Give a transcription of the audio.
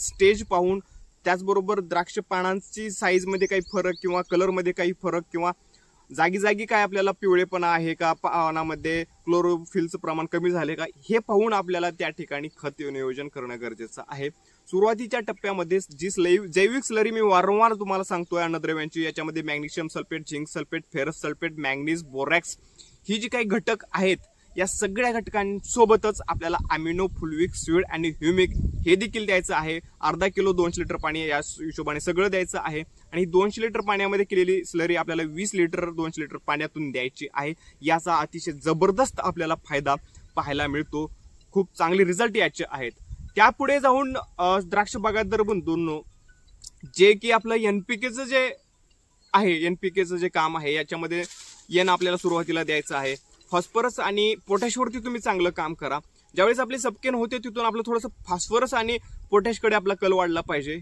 Stage पाहून त्याचबरोबर द्राक्ष पानांची साईजमध्ये काही फरक किंवा कलरमध्ये काही फरक किंवा जागी जागी काय आपल्याला पिवळेपणा आहे का? पानामध्ये क्लोरोफिलचं प्रमाण कमी झाले का? हे पाहून आपल्याला त्या ठिकाणी खत नियोजन करणं गरजेचं आहे. सुरुवातीच्या टप्प्यामध्ये जी स्लै जैविक स्लरी मी वारंवार तुम्हाला सांगतोय अन्नद्रव्यांची याच्यामध्ये magnesium sulphate zinc sulphate ferrous sulphate manganese borax ही जी काही घटक आहेत या सगळ्या घटकांसोबतच आपल्याला अमिनो फुलविक स्वीड आणि ह्युमिक हे देखील द्यायचं आहे. अर्धा किलो दोनशे लिटर पाणी या हिशोबाने सगळं द्यायचं आहे. आणि दोनशे लिटर पाण्यामध्ये केलेली स्लरी आपल्याला वीस लिटर दोनशे लिटर पाण्यातून द्यायची आहे. याचा अतिशय जबरदस्त आपल्याला फायदा पाहायला मिळतो. खूप चांगले रिझल्ट याचे आहेत. त्यापुढे जाऊन द्राक्ष बागायतदार बंधूंनो जे की आपलं यन पी केचं जे आहे एन पी केचं जे काम आहे याच्यामध्ये येन आपल्याला सुरुवातीला द्यायचं आहे. फॉस्फरस आणि पोटॅशवरती तुम्ही चांगलं काम करा. ज्यावेळेस आपले सबकेन होते तिथून आपलं थोडंसं फॉस्फरस आणि पोटॅशकडे आपला कल वाढला पाहिजे.